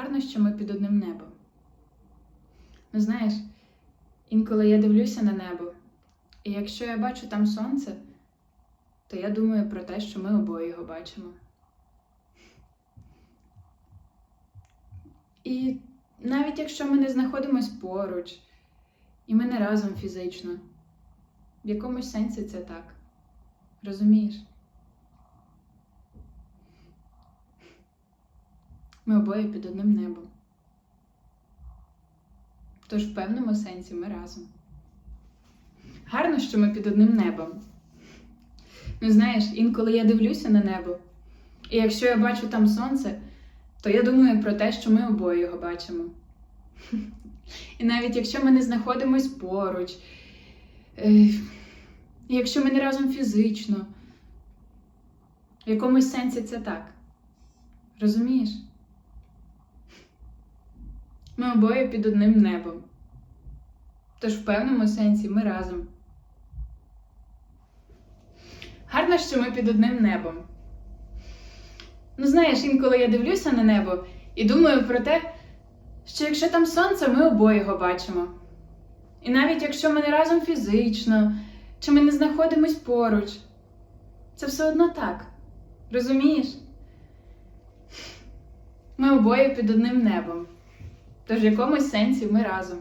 Гарно, що ми під одним небом. Ну, знаєш, інколи я дивлюся на небо, і якщо я бачу там сонце, то я думаю про те, що ми обоє його бачимо. І навіть якщо ми не знаходимось поруч, і ми не разом фізично, в якомусь сенсі це так. Розумієш? Ми обоє під одним небом. Тож в певному сенсі ми разом. Гарно, що ми під одним небом. Ну, знаєш, інколи я дивлюся на небо, і якщо я бачу там сонце, то я думаю про те, що ми обоє його бачимо. І навіть якщо ми не знаходимось поруч, е, якщо ми не разом фізично, в якомусь сенсі це так. Розумієш? Ми обоє під одним небом. Тож в певному сенсі ми разом. Гарно, що ми під одним небом. Ну, знаєш, інколи я дивлюся на небо і думаю про те, що якщо там сонце, ми обоє його бачимо. І навіть якщо ми не разом фізично, чи ми не знаходимось поруч, це все одно так. Розумієш? Ми обоє під одним небом. Тож в якомусь сенсі ми разом.